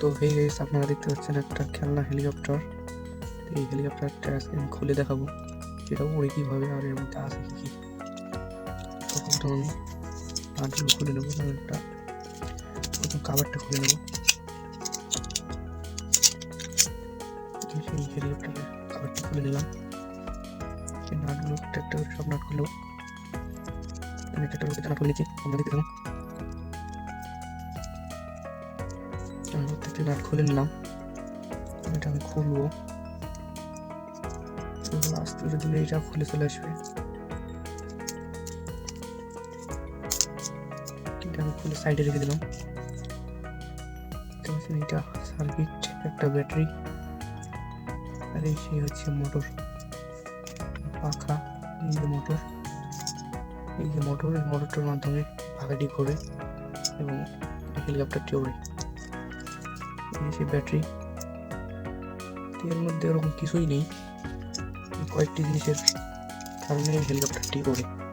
তো hey guys আপনারা দেখতে পাচ্ছেন একটা খেলনা হেলিকপ্টার এই হেলিকপ্টারটা আজকে আমি খুলে দেখাবো যেটা উড়ে কীভাবে আর এর মধ্যে আছে কি প্রথম আমি খুলে নেব একটা প্রথম খুলে নেব। এই কাভারটা খুলে নিলাম। নাটগুলো একটা একটা সব আমি একটা একটা করে নাট খুলে নিচ্ছি আমরা দেখতে প্রত্যেকটা খুলে নিলাম এটা আমি খুলবো। আস্তে করে দিলে এটা খুলে চলে আসবে। এটা আমি খুলে সাইডে রেখে দিলাম। এটা সার্কিট একটা ব্যাটারি। আর এই সেই হচ্ছে মোটর। পাখা, এই যে মোটর। এই যে মোটর, এই মোটরটার মাধ্যমে পাখাটি ঘোরে এবং হেলিকপ্টারটি ওড়ে। সেই ব্যাটারি। এর মধ্যে ওরকম কিছুই নেই। কয়েকটি জিনিসের কারণে হেলিকপ্টারটি ওড়ে